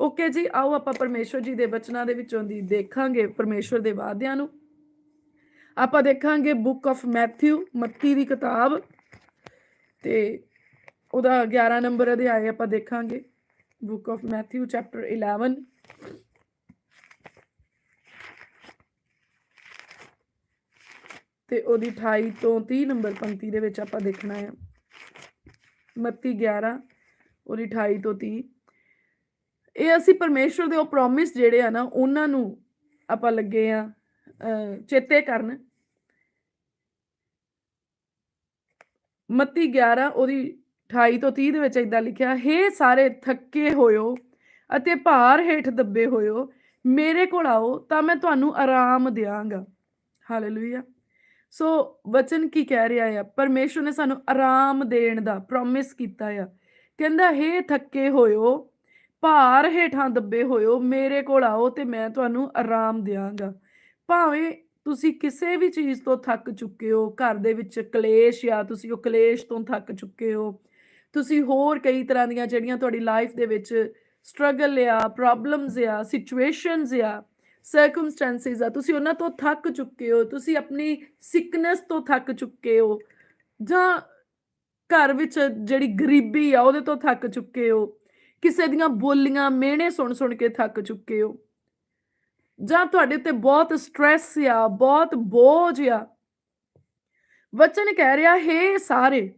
Okay ਜੀ, ਆਓ ਆਪਾਂ ਪਰਮੇਸ਼ਵਰ ਜੀ ਦੇ ਬਚਨਾਂ ਦੇ ਵਿੱਚੋਂ ਦੀ ਦੇਖਾਂਗੇ ਪਰਮੇਸ਼ਵਰ ਦੇ ਵਾਅਦਿਆਂ ਨੂੰ। ਆਪਾਂ ਦੇਖਾਂਗੇ ਬੁੱਕ ਆਫ ਮੈਥਿਊ ਮੱਤੀ ਦੀ ਕਿਤਾਬ ਤੇ ਉਹਦਾ 11 ਨੰਬਰ ਅਧਿਆਇ ਆਪਾਂ ਦੇਖਾਂਗੇ। ਬੁੱਕ ਆਫ ਮੈਥਿਊ ਚੈਪਟਰ 11 ਤੇ ਉਹਦੀ 28 ਤੋਂ 30 ਨੰਬਰ ਪੰਕਤੀ ਦੇ ਵਿੱਚ ਆਪਾਂ ਦੇਖਣਾ ਹੈ ਮੱਤੀ 11 ਉਹਦੀ 28 ਤੋਂ 30 ਇਹ ਅਸੀਂ ਪਰਮੇਸ਼ਵਰ ਦੇ ਉਹ ਪ੍ਰੋਮਿਸ ਜਿਹੜੇ ਆ ਨਾ ਉਹਨਾਂ ਨੂੰ ਆਪਾਂ ਲੱਗੇ ਆ ਅਹ, ਚੇਤੇ ਕਰਨ। ਮਤੀ 11 ਉਹਦੀ 28 ਤੋਂ 30 ਦੇ ਵਿੱਚ ਇਦਾਂ ਲਿਖਿਆ ਹੇ ਸਾਰੇ ਥੱਕੇ ਹੋਇਓ ਅਤੇ ਭਾਰ ਹੇਠ ਦੱਬੇ ਹੋਇਓ ਮੇਰੇ ਕੋਲ ਆਓ ਤਾਂ ਮੈਂ ਤੁਹਾਨੂੰ ਆਰਾਮ ਦਿਆਂਗਾ। ਹਾਲੇਲੂਇਆ ਸੋ ਵਚਨ ਕੀ ਕਹਿ ਰਿਹਾ ਆ? ਪਰਮੇਸ਼ਵਰ ਨੇ ਸਾਨੂੰ ਆਰਾਮ ਦੇਣ ਦਾ ਪ੍ਰੋਮਿਸ ਕੀਤਾ ਆ। ਕਹਿੰਦਾ ਹੇ ਥੱਕੇ ਹੋਇਓ ਭਾਰ ਹੇਠਾਂ ਦੱਬੇ ਹੋਇਓ, ਮੇਰੇ ਕੋਲ ਆਓ ਤੇ ਮੈਂ ਤੁਹਾਨੂੰ ਆਰਾਮ ਦਿਆਂਗਾ। ਭਾਵੇਂ ਤੁਸੀਂ ਕਿਸੇ ਵੀ ਚੀਜ਼ ਤੋਂ ਥੱਕ ਚੁੱਕੇ ਹੋ, ਘਰ ਦੇ ਵਿੱਚ ਕਲੇਸ਼ ਆ ਤੁਸੀਂ ਉਹ ਕਲੇਸ਼ ਤੋਂ ਥੱਕ ਚੁੱਕੇ ਹੋ, ਤੁਸੀਂ ਹੋਰ ਕਈ ਤਰ੍ਹਾਂ ਦੀਆਂ ਜਿਹੜੀਆਂ ਤੁਹਾਡੀ ਲਾਈਫ ਦੇ ਵਿੱਚ ਸਟਰਗਲ ਆ ਪ੍ਰੋਬਲਮਸ ਆ ਸਿਚੁਏਸ਼ਨਸ ਆ ਸਰਕਮਸਟੈਂਸਸ ਆ, ਤੁਸੀਂ ਉਹਨਾਂ ਤੋਂ ਥੱਕ ਚੁੱਕੇ ਹੋ, ਤੁਸੀਂ ਆਪਣੀ ਸਿਕਨੈਸ ਤੋਂ ਥੱਕ ਚੁੱਕੇ ਹੋ ਜਾਂ ਘਰ ਵਿੱਚ ਜਿਹੜੀ ਗਰੀਬੀ ਆ ਉਹਦੇ ਤੋਂ ਥੱਕ ਚੁੱਕੇ ਹੋ ਕਿਸੇ ਦੀਆਂ ਬੋਲੀਆਂ ਮਿਹਣੇ ਸੁਣ ਸੁਣ ਕੇ ਥੱਕ ਚੁੱਕੇ ਹੋ। ਜਾਂ ਤੁਹਾਡੇ ਤੇ ਬਹੁਤ ਸਟ੍ਰੈਸ ਆ, ਬਹੁਤ ਬੋਝ ਆ। ਵਚਨ ਕਹਿ ਰਿਹਾ, ਹੈ ਸਾਰੇ।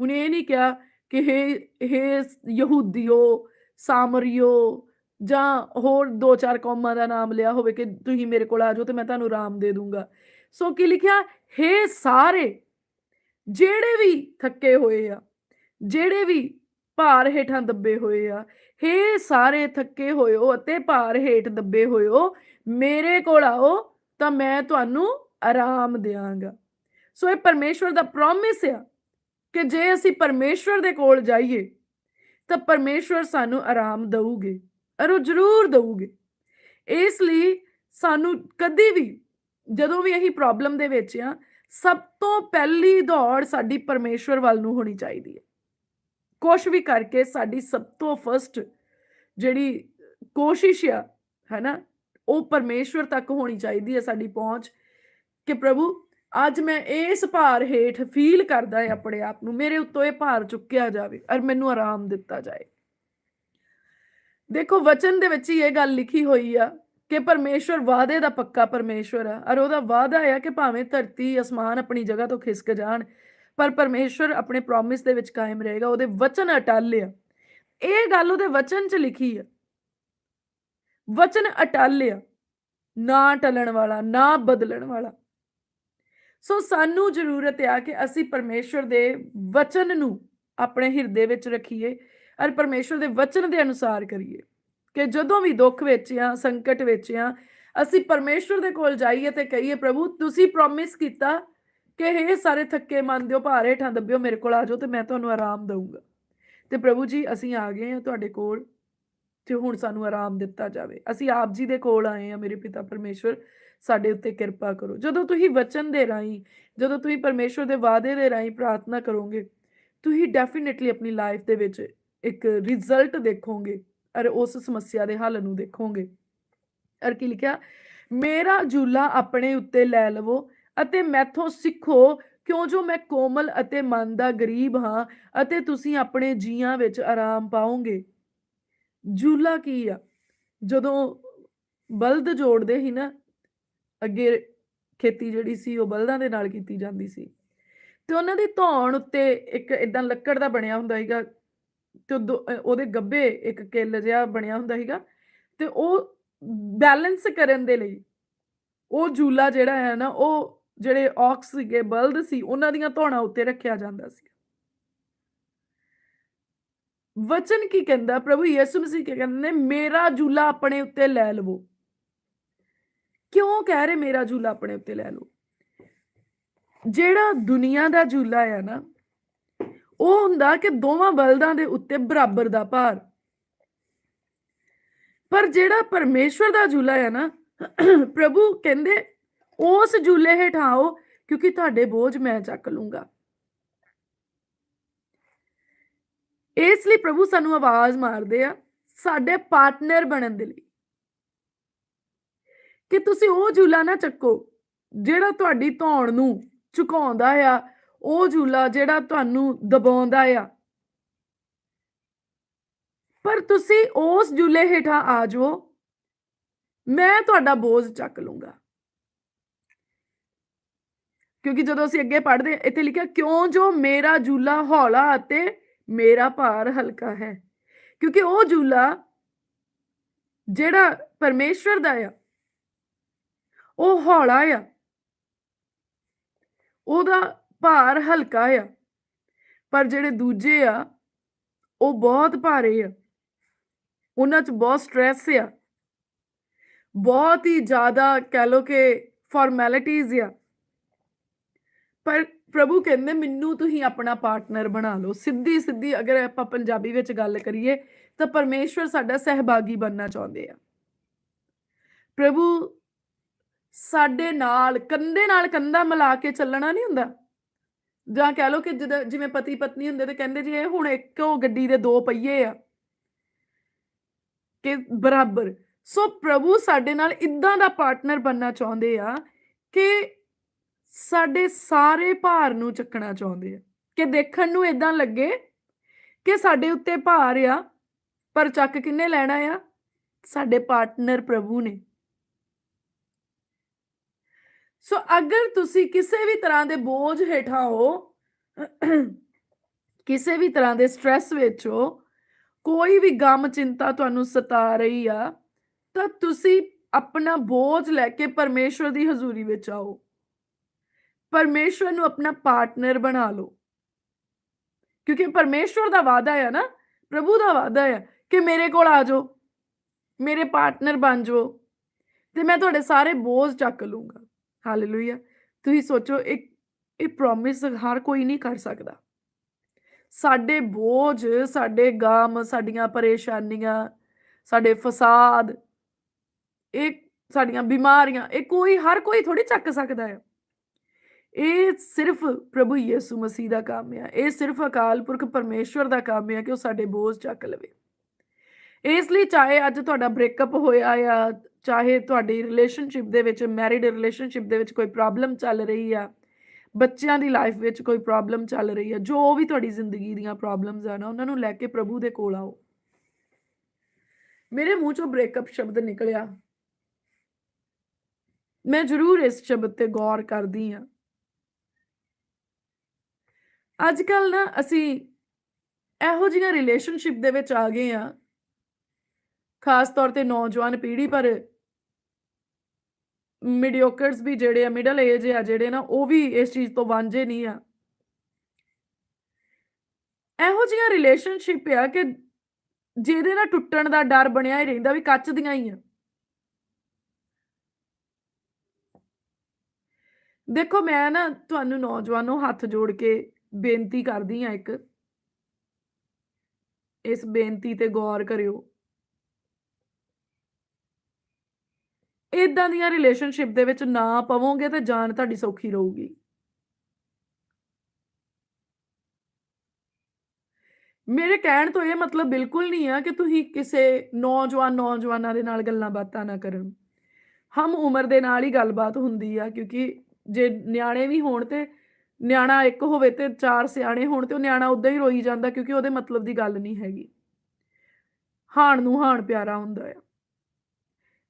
ਹੁਣ ਇਹ ਨਹੀਂ ਕਿਹਾ ਕਿ ਹੈ ਹੈ ਯਹੂਦੀਓ, ਸਾਮਰੀਓ, ਜਾਂ ਹੋਰ ਦੋ ਚਾਰ ਕੌਮਾਂ ਦਾ ਨਾਮ ਲਿਆ ਹੋਵੇ ਕਿ ਤੁਸੀਂ ਮੇਰੇ ਕੋਲ ਆ ਜਾਓ ਤੇ ਮੈਂ ਤੁਹਾਨੂੰ ਆਰਾਮ ਦੇ ਦੂੰਗਾ। ਸੋ ਕੀ ਲਿਖਿਆ? ਹੈ ਸਾਰੇ, ਜਿਹੜੇ ਵੀ ਥੱਕੇ ਹੋਏ ਆ, ਜਿਹੜੇ ਵੀ ਭਾਰ ਹੇਠਾਂ ਦੱਬੇ ਹੋਏ ਆ। ਹੇ ਸਾਰੇ ਥੱਕੇ ਹੋਇਓ ਅਤੇ ਭਾਰ ਹੇਠ ਦੱਬੇ ਹੋਇਓ, ਮੇਰੇ ਕੋਲ ਆਓ ਤਾਂ ਮੈਂ ਤੁਹਾਨੂੰ ਆਰਾਮ ਦਿਆਂਗਾ। ਸੋ ਇਹ ਪਰਮੇਸ਼ਵਰ ਦਾ ਪ੍ਰੋਮਿਸ ਆ ਕਿ ਜੇ ਅਸੀਂ ਪਰਮੇਸ਼ਵਰ ਦੇ ਕੋਲ ਜਾਈਏ ਤਾਂ ਪਰਮੇਸ਼ਵਰ ਸਾਨੂੰ ਆਰਾਮ ਦਊਗੇ ਔਰ ਉਹ ਜ਼ਰੂਰ ਦੇਊਗੇ। ਇਸ ਲਈ ਸਾਨੂੰ ਕਦੀ ਵੀ, ਜਦੋਂ ਵੀ ਅਸੀਂ ਪ੍ਰੋਬਲਮ ਦੇ ਵਿੱਚ ਆ, ਸਭ ਤੋਂ ਪਹਿਲੀ ਦੌੜ ਸਾਡੀ ਪਰਮੇਸ਼ਵਰ ਵੱਲ ਨੂੰ ਹੋਣੀ ਚਾਹੀਦੀ ਹੈ। ਕੁਛ ਵੀ ਕਰਕੇ ਸਾਡੀ ਸਭ ਤੋਂ ਫਸਟ ਜਿਹੜੀ ਕੋਸ਼ਿਸ਼ ਆ, ਹੈਨਾ, ਉਹ ਪਰਮੇਸ਼ਵਰ ਤੱਕ ਹੋਣੀ ਚਾਹੀਦੀ ਹੈ ਸਾਡੀ ਪਹੁੰਚ ਕਿ ਪ੍ਰਭੂ ਅੱਜ ਮੈਂ ਇਸ ਭਾਰ ਹੇਠ ਫੀਲ ਕਰਦਾ ਹਾਂ ਆਪਣੇ ਆਪ ਨੂੰ, ਮੇਰੇ ਉੱਤੋਂ ਇਹ ਭਾਰ ਚੁੱਕਿਆ ਜਾਵੇ ਔਰ ਮੈਨੂੰ ਆਰਾਮ ਦਿੱਤਾ ਜਾਏ। ਦੇਖੋ, ਵਚਨ ਦੇ ਵਿੱਚ ਹੀ ਇਹ ਗੱਲ ਲਿਖੀ ਹੋਈ ਆ ਕਿ ਪਰਮੇਸ਼ਵਰ ਵਾਅਦੇ ਦਾ ਪੱਕਾ ਪਰਮੇਸ਼ਵਰ ਆ ਔਰ ਉਹਦਾ ਵਾਅਦਾ ਆ ਕਿ ਭਾਵੇਂ ਧਰਤੀ, ਅਸਮਾਨ ਆਪਣੀ ਜਗ੍ਹਾ ਤੋਂ ਖਿਸਕ ਜਾਣ ਪਰ ਪਰਮੇਸ਼ਵਰ ਆਪਣੇ ਪ੍ਰੋਮਿਸ ਦੇ ਵਿੱਚ ਕਾਇਮ ਰਹੇਗਾ, ਉਹਦੇ ਵਚਨ ਅਟਲ ਆ। ਇਹ ਗੱਲ ਉਹਦੇ ਵਚਨ 'ਚ ਲਿਖੀ ਆ। ਵਚਨ ਅਟਲ ਆ, ਨਾ ਟਲਣ ਵਾਲਾ, ਨਾ ਬਦਲਣ ਵਾਲਾ। ਸੋ ਸਾਨੂੰ ਜ਼ਰੂਰਤ ਆ ਕਿ ਅਸੀਂ ਪਰਮੇਸ਼ਵਰ ਦੇ ਵਚਨ ਨੂੰ ਆਪਣੇ ਹਿਰਦੇ ਵਿੱਚ ਰੱਖੀਏ ਔਰ ਪਰਮੇਸ਼ਵਰ ਦੇ ਵਚਨ ਦੇ ਅਨੁਸਾਰ ਕਰੀਏ ਕਿ ਜਦੋਂ ਵੀ ਦੁੱਖ ਵਿੱਚ ਆ ਸੰਕਟ ਵਿੱਚ ਆ ਅਸੀਂ ਪਰਮੇਸ਼ਵਰ ਦੇ ਕੋਲ ਜਾਈਏ ਤੇ ਕਹੀਏ, ਪ੍ਰਭੂ, ਤੁਸੀਂ ਪ੍ਰੋਮਿਸ ਕੀਤਾ ਕਿ ਇਹ ਸਾਰੇ ਥੱਕੇ ਮੰਨ ਦਿਓ, ਭਾਰ ਹੇਠਾਂ ਦੱਬਿਓ, ਮੇਰੇ ਕੋਲ ਆ ਜਾਓ ਤੇ ਮੈਂ ਤੁਹਾਨੂੰ ਆਰਾਮ ਦਊਂਗਾ। ਤੇ ਪ੍ਰਭੂ ਜੀ, ਅਸੀਂ ਆ ਗਏ ਹਾਂ ਤੁਹਾਡੇ ਕੋਲ ਤੇ ਹੁਣ ਸਾਨੂੰ ਆਰਾਮ ਦਿੱਤਾ ਜਾਵੇ। ਅਸੀਂ ਆਪ ਜੀ ਦੇ ਕੋਲ ਆਏ ਹਾਂ, ਮੇਰੇ ਪਿਤਾ ਪਰਮੇਸ਼ਵਰ, ਸਾਡੇ ਉੱਤੇ ਕਿਰਪਾ ਕਰੋ। ਜਦੋਂ ਤੁਸੀਂ ਵਚਨ ਦੇ ਰਾਹੀਂ, ਜਦੋਂ ਤੁਸੀਂ ਪਰਮੇਸ਼ਵਰ ਦੇ ਵਾਅਦੇ ਦੇ ਰਾਹੀਂ ਪ੍ਰਾਰਥਨਾ ਕਰੋਗੇ, ਤੁਸੀਂ ਡੈਫੀਨਿਟਲੀ ਆਪਣੀ ਲਾਈਫ ਦੇ ਵਿੱਚ ਇੱਕ ਰਿਜ਼ਲਟ ਦੇਖੋਗੇ, ਔਰ ਉਸ ਸਮੱਸਿਆ ਦੇ ਹੱਲ ਨੂੰ ਦੇਖੋਗੇ। ਔਰ ਕੀ ਲਿਖਿਆ? ਮੇਰਾ ਝੂਲਾ ਆਪਣੇ ਉੱਤੇ ਲੈ ਲਵੋ ਅਤੇ ਮੈਥੋਂ ਸਿੱਖੋ ਕਿਉਂ ਜੋ ਮੈਂ ਕੋਮਲ ਅਤੇ ਮਨ ਦਾ ਗਰੀਬ ਹਾਂ ਅਤੇ ਤੁਸੀਂ ਆਪਣੇ ਜੀਆਂ ਵਿੱਚ ਆਰਾਮ ਪਾਓਗੇ? ਝੂਲਾ ਕੀ ਆ? ਜਦੋਂ ਬਲਦ ਜੋੜਦੇ ਸੀ ਨਾ, ਅੱਗੇ ਖੇਤੀ ਜਿਹੜੀ ਸੀ ਉਹ ਬਲਦਾਂ ਦੇ ਨਾਲ ਕੀਤੀ ਜਾਂਦੀ ਸੀ। ਤੇ ਉਹਨਾਂ ਦੀ ਧੌਣ ਉੱਤੇ ਇੱਕ ਇਦਾਂ ਲੱਕੜ ਦਾ ਬਣਿਆ ਹੁੰਦਾ ਸੀਗਾ ਤੇ ਦੋ- ਉਹਦੇ ਗੱਬੇ ਇੱਕ ਕਿੱਲ ਜਿਹਾ ਬਣਿਆ ਹੁੰਦਾ ਸੀਗਾ ਤੇ ਉਹ ਬੈਲੈਂਸ ਕਰਨ ਦੇ ਲਈ ਉਹ ਜੂਲਾ ਜਿਹੜਾ ਹੈ ਨਾ ਉਹ ਜਿਹੜੇ ਔਕਸ ਸੀਗੇ, ਬਲਦ ਸੀ, ਉਹਨਾਂ ਦੀਆਂ ਧੌਣਾਂ ਉੱਤੇ ਰੱਖਿਆ ਜਾਂਦਾ ਸੀ। ਵਚਨ ਕੀ ਕਹਿੰਦਾ? ਪ੍ਰਭੂ ਯਿਸੂ ਮਸੀਹ ਕੀ ਕਹਿੰਦੇ ਮੇਰਾ ਝੂਲਾ ਆਪਣੇ ਉੱਤੇ ਲੈ ਲਵੋ। ਕਿਉਂ ਕਹਿ ਰਹੇ ਮੇਰਾ ਝੂਲਾ ਆਪਣੇ ਉੱਤੇ ਲੈ ਲਓ ਜਿਹੜਾ ਦੁਨੀਆ ਦਾ ਝੂਲਾ ਆ ਨਾ, ਉਹ ਹੁੰਦਾ ਕਿ ਦੋਵਾਂ ਬਲਦਾਂ ਦੇ ਉੱਤੇ ਬਰਾਬਰ ਦਾ ਭਾਰ। ਪਰ ਜਿਹੜਾ ਪਰਮੇਸ਼ਵਰ ਦਾ ਝੂਲਾ ਆ ਨਾ, ਪ੍ਰਭੂ ਕਹਿੰਦੇ ਉਸ ਝੂਲੇ ਹੇਠ ਆਓ, ਕਿਉਂਕਿ ਤੁਹਾਡੇ ਬੋਝ ਮੈਂ ਚੱਕ ਲੂੰਗਾ। ਇਸ ਲਈ ਪ੍ਰਭੂ ਸਾਨੂੰ ਆਵਾਜ਼ ਮਾਰਦੇ ਆ, ਸਾਡੇ ਪਾਰਟਨਰ ਬਣਨ ਦੇ ਲਈ। ਕਿ ਤੁਸੀਂ ਉਹ ਝੂਲਾ ਨਾ ਚੱਕੋ, ਜਿਹੜਾ ਤੁਹਾਡੀ ਧੌਣ ਨੂੰ ਝੁਕਾਉਂਦਾ ਆ, ਉਹ ਝੂਲਾ ਜਿਹੜਾ ਤੁਹਾਨੂੰ ਦਬਾਉਂਦਾ ਆ। ਪਰ ਤੁਸੀਂ ਉਸ ਝੂਲੇ ਹੇਠਾਂ ਆ ਜਾਓ, ਮੈਂ ਤੁਹਾਡਾ ਬੋਝ ਚੱਕ ਲੂੰਗਾ। ਕਿਉਂਕਿ ਜਦੋਂ ਅਸੀਂ ਅੱਗੇ ਪੜ੍ਹਦੇ ਹਾਂ, ਇੱਥੇ ਲਿਖਿਆ ਕਿਉਂ ਜੋ ਮੇਰਾ ਜੂਲਾ ਹੌਲਾ ਅਤੇ ਮੇਰਾ ਭਾਰ ਹਲਕਾ ਹੈ? ਕਿਉਂਕਿ ਉਹ ਜੂਲਾ ਜਿਹੜਾ ਪਰਮੇਸ਼ਵਰ ਦਾ ਆ ਉਹ ਹੌਲਾ ਆ। ਉਹਦਾ ਭਾਰ ਹਲਕਾ ਆ। ਪਰ ਜਿਹੜੇ ਦੂਜੇ ਆ ਉਹ ਬਹੁਤ ਭਾਰੇ ਆ। ਉਹਨਾਂ 'ਚ ਬਹੁਤ ਸਟ੍ਰੈਸ ਆ। ਬਹੁਤ ਹੀ ਜ਼ਿਆਦਾ ਕਹਿ ਲੋ ਕਿ ਫਾਰਮੈਲਿਟੀਜ਼ ਆ। ਪਰ ਪ੍ਰਭੂ ਕਹਿੰਦੇ ਮੈਨੂੰ ਤੁਸੀਂ ਆਪਣਾ ਪਾਰਟਨਰ ਬਣਾ ਲਓ। ਸਿੱਧੀ ਸਿੱਧੀ ਅਗਰ ਆਪਾਂ ਪੰਜਾਬੀ ਵਿੱਚ ਗੱਲ ਕਰੀਏ ਤਾਂ ਪਰਮੇਸ਼ਵਰ ਸਾਡਾ ਸਹਿਭਾਗੀ ਬਣਨਾ ਚਾਹੁੰਦੇ ਆ। ਪ੍ਰਭੂ ਸਾਡੇ ਨਾਲ, ਕੰਧੇ ਨਾਲ ਕੰਧਾ ਮਿਲਾ ਕੇ ਚੱਲਣਾ ਨਹੀਂ ਹੁੰਦਾ। ਜਾਂ ਕਹਿ ਲਓ ਕਿ ਜਦੋਂ ਜਿਵੇਂ ਪਤੀ ਪਤਨੀ ਹੁੰਦੇ ਤੇ ਕਹਿੰਦੇ ਜੀ ਇਹ ਹੁਣ ਇੱਕੋ ਗੱਡੀ ਦੇ ਦੋ ਪਹੀਏ ਆ। ਕਿ ਬਰਾਬਰ। ਸੋ ਪ੍ਰਭੂ ਸਾਡੇ ਨਾਲ ਇਦਾਂ ਦਾ ਪਾਰਟਨਰ ਬਣਨਾ ਚਾਹੁੰਦੇ ਆ ਕਿ ਸਾਡੇ ਸਾਰੇ ਭਾਰ ਨੂੰ ਚੱਕਣਾ ਚਾਹੁੰਦੇ ਆ। ਕਿ ਦੇਖਣ ਨੂੰ ਇਦਾਂ ਲੱਗੇ ਕਿ ਸਾਡੇ ਉੱਤੇ ਭਾਰ ਆ, ਪਰ ਚੱਕ ਕਿੰਨੇ ਲੈਣਾ ਆ? ਸਾਡੇ ਪਾਰਟਨਰ ਪ੍ਰਭੂ ਨੇ। ਸੋ ਅਗਰ ਤੁਸੀਂ ਕਿਸੇ ਵੀ ਤਰ੍ਹਾਂ ਦੇ ਬੋਝ ਹੇਠਾਂ ਹੋ, ਕਿਸੇ ਵੀ ਤਰ੍ਹਾਂ ਦੇ ਸਟ੍ਰੈਸ ਵਿੱਚ ਹੋ, ਕੋਈ ਵੀ ਗਮ ਚਿੰਤਾ ਤੁਹਾਨੂੰ ਸਤਾ ਰਹੀ ਆ, ਤਾਂ ਤੁਸੀਂ ਆਪਣਾ ਬੋਝ ਲੈ ਕੇ ਪਰਮੇਸ਼ਵਰ ਦੀ ਹਜ਼ੂਰੀ ਵਿੱਚ ਆਓ। ਪਰਮੇਸ਼ਵਰ ਨੂੰ ਆਪਣਾ ਪਾਰਟਨਰ ਬਣਾ ਲਓ। ਕਿਉਂਕਿ ਪਰਮੇਸ਼ਵਰ ਦਾ ਵਾਅਦਾ ਹੈ ਨਾ, ਪ੍ਰਭੂ ਦਾ ਵਾਅਦਾ ਹੈ ਕਿ ਮੇਰੇ ਕੋਲ ਆ ਜਾਓ, ਮੇਰੇ ਪਾਰਟਨਰ ਬਣ ਜਾਓ ਤੇ ਮੈਂ ਤੁਹਾਡੇ ਸਾਰੇ ਬੋਝ ਚੱਕ ਲੂੰਗਾ ਹਾਲੇਲੂਇਆ ਤੁਸੀਂ ਸੋਚੋ, ਇੱਕ, ਇਹ ਪ੍ਰੋਮਿਸ ਹਰ ਕੋਈ ਨਹੀਂ ਕਰ ਸਕਦਾ। ਸਾਡੇ ਬੋਝ, ਸਾਡੇ ਗਮ, ਸਾਡੀਆਂ ਪਰੇਸ਼ਾਨੀਆਂ, ਸਾਡੇ ਫਸਾਦ, ਇਹ ਸਾਡੀਆਂ ਬਿਮਾਰੀਆਂ, ਇਹ ਕੋਈ, ਹਰ ਕੋਈ ਥੋੜੀ ਚੱਕ ਸਕਦਾ ਹੈ ਇਹ ਸਿਰਫ ਪ੍ਰਭੂ ਯਿਸੂ ਮਸੀਹ ਦਾ ਕੰਮ ਆ। ਇਹ ਸਿਰਫ ਅਕਾਲ ਪੁਰਖ ਪਰਮੇਸ਼ਵਰ ਦਾ ਕੰਮ ਆ ਕਿ ਉਹ ਸਾਡੇ ਬੋਝ ਚੱਕ ਲਵੇ। ਇਸ ਲਈ ਚਾਹੇ ਅੱਜ ਤੁਹਾਡਾ ਬ੍ਰੇਕਅਪ ਹੋਇਆ ਆ, ਚਾਹੇ ਤੁਹਾਡੀ ਰਿਲੇਸ਼ਨਸ਼ਿਪ ਦੇ ਵਿੱਚ ਮੈਰਿਡ ਰਿਲੇਸ਼ਨਸ਼ਿਪ ਦੇ ਵਿੱਚ ਕੋਈ ਪ੍ਰੋਬਲਮ ਚੱਲ ਰਹੀ ਆ, ਬੱਚਿਆਂ ਦੀ ਲਾਈਫ ਵਿੱਚ ਕੋਈ ਪ੍ਰੋਬਲਮ ਚੱਲ ਰਹੀ ਆ, ਜੋ ਵੀ ਤੁਹਾਡੀ ਜ਼ਿੰਦਗੀ ਦੀਆਂ ਪ੍ਰੋਬਲਮਸ ਆ ਨਾ, ਉਹਨਾਂ ਨੂੰ ਲੈ ਕੇ ਪ੍ਰਭੂ ਦੇ ਕੋਲ ਆਓ। ਮੇਰੇ ਮੂੰਹ ਚੋਂ ਬ੍ਰੇਕਅਪ ਸ਼ਬਦ ਨਿਕਲਿਆ। ਮੈਂ ਜ਼ਰੂਰ ਇਸ ਸ਼ਬਦ ਤੇ ਗੌਰ ਕਰਦੀ ਆ। ਅੱਜ ਕੱਲ ਨਾ ਅਸੀਂ ਇਹੋ ਜਿਹੀਆਂ ਰਿਲੇਸ਼ਨਸ਼ਿਪ ਦੇ ਵਿੱਚ ਆ ਗਏ ਆ ਖਾਸ ਤੌਰ ਤੇ ਨੌਜਵਾਨ ਪੀੜ੍ਹੀ, ਪਰ ਮੀਡੀਓਕਰਸ ਵੀ ਜਿਹੜੇ ਆ ਮਿਡਲ ਏਜ ਆ ਜਿਹੜੇ ਨਾ, ਉਹ ਵੀ ਇਸ ਚੀਜ਼ ਤੋਂ ਵਾਂਝੇ ਨਹੀਂ ਆ। ਇਹੋ ਜਿਹੀਆਂ ਰਿਲੇਸ਼ਨਸ਼ਿਪ ਆ ਕਿ ਜਿਹਦੇ ਨਾਲ ਟੁੱਟਣ ਦਾ ਡਰ ਬਣਿਆ ਹੀ ਰਹਿੰਦਾ ਵੀ ਕੱਚ ਦੀਆਂ ਹੀ ਆ। ਦੇਖੋ, ਮੈਂ ਨਾ ਤੁਹਾਨੂੰ ਨੌਜਵਾਨੋ ਹੱਥ ਜੋੜ ਕੇ ਬੇਨਤੀ ਕਰਦੀ ਆ ਇੱਕ। ਇਸ ਬੇਨਤੀ ਤੇ ਗੌਰ ਕਰਿਓ। ਇਦਾਂ ਦੀਆਂ ਰਿਲੇਸ਼ਨਸ਼ਿਪ ਦੇ ਵਿੱਚ ਨਾ ਪਵੋਗੇ ਤੇ ਜਾਨ ਤੁਹਾਡੀ ਸੌਖੀ ਰਹੂਗੀ। ਮੇਰੇ ਕਹਿਣ ਤੋਂ ਇਹ ਮਤਲਬ ਬਿਲਕੁਲ ਨਹੀਂ ਆ ਕਿ ਤੁਸੀਂ ਕਿਸੇ ਨੌਜਵਾਨ ਨੌਜਵਾਨਾਂ ਦੇ ਨਾਲ ਗੱਲਾਂ ਬਾਤਾਂ ਨਾ ਕਰਨ। ਹਮ ਉਮਰ ਦੇ ਨਾਲ ਹੀ ਗੱਲਬਾਤ ਹੁੰਦੀ ਆ ਕਿਉਂਕਿ ਜੇ ਨਿਆਣੇ ਵੀ ਹੋਣ ਤੇ ਨਿਆਣਾ ਇੱਕ ਹੋਵੇ ਤੇ ਚਾਰ ਸਿਆਣੇ ਹੋਣ ਤੇ ਉਹ ਨਿਆਣਾ ਉਦਾਂ ਹੀ ਰੋਈ ਜਾਂਦਾ ਕਿਉਂਕਿ ਉਹਦੇ ਮਤਲਬ ਦੀ ਗੱਲ ਨਹੀਂ ਹੈਗੀ। ਹਾਣ ਨੂੰ ਹਾਣ ਪਿਆਰਾ ਹੁੰਦਾ ਆ।